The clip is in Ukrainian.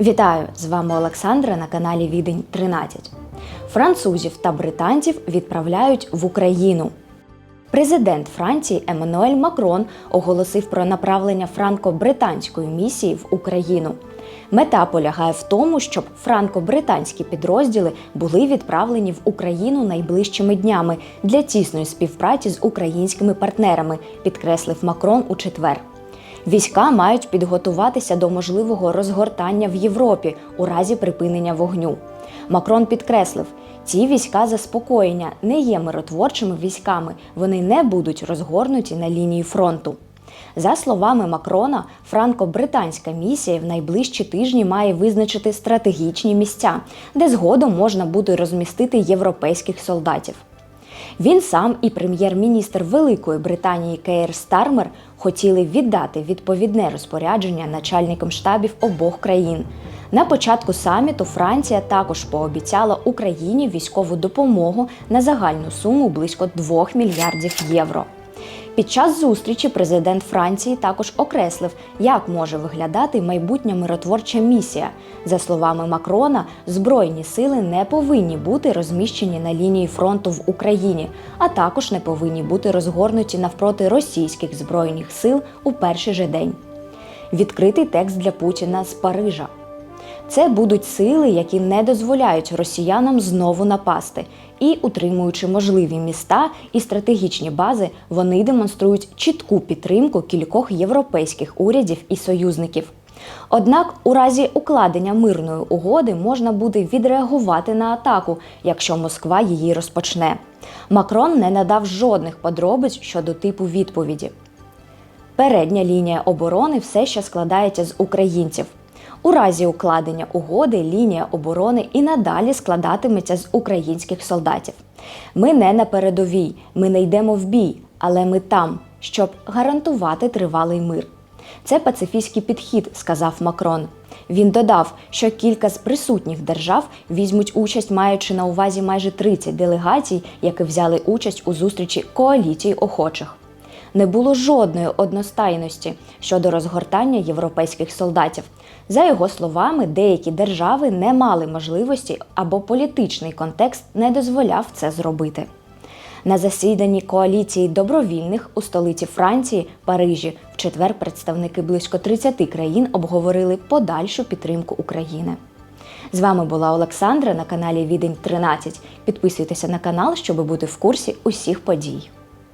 Вітаю! З вами Олександра на каналі Відень 13. Французів та британців відправляють в Україну. Президент Франції Еммануель Макрон оголосив про направлення франко-британської місії в Україну. Мета полягає в тому, щоб франко-британські підрозділи були відправлені в Україну найближчими днями для тісної співпраці з українськими партнерами, підкреслив Макрон у четвер. Війська мають підготуватися до можливого розгортання в Європі у разі припинення вогню. Макрон підкреслив, ці війська заспокоєння не є миротворчими військами, вони не будуть розгорнуті на лінії фронту. За словами Макрона, франко-британська місія в найближчі тижні має визначити стратегічні місця, де згодом можна буде розмістити європейських солдатів. Він сам і прем'єр-міністр Великої Британії Кейр Стармер хотіли віддати відповідне розпорядження начальникам штабів обох країн. На початку саміту Франція також пообіцяла Україні військову допомогу на загальну суму близько 2 мільярдів євро. Під час зустрічі президент Франції також окреслив, як може виглядати майбутня миротворча місія. За словами Макрона, збройні сили не повинні бути розміщені на лінії фронту в Україні, а також не повинні бути розгорнуті навпроти російських збройних сил у перший же день. Відкритий текст для Путіна з Парижа. Це будуть сили, які не дозволяють росіянам знову напасти. І, утримуючи можливі міста і стратегічні бази, вони демонструють чітку підтримку кількох європейських урядів і союзників. Однак, у разі укладення мирної угоди можна буде відреагувати на атаку, якщо Москва її розпочне. Макрон не надав жодних подробиць щодо типу відповіді. Передня лінія оборони все ще складається з українців. У разі укладення угоди лінія оборони і надалі складатиметься з українських солдатів. Ми не на передовій, ми не йдемо в бій, але ми там, щоб гарантувати тривалий мир. Це пацифістський підхід, сказав Макрон. Він додав, що кілька з присутніх держав візьмуть участь, маючи на увазі майже 30 делегацій, які взяли участь у зустрічі коаліції охочих. Не було жодної одностайності щодо розгортання європейських солдатів. За його словами, деякі держави не мали можливості або політичний контекст не дозволяв це зробити. На засіданні коаліції добровільних у столиці Франції, Парижі, в четвер представники близько 30 країн обговорили подальшу підтримку України. З вами була Олександра на каналі Відень 13. Підписуйтеся на канал, щоб бути в курсі усіх подій.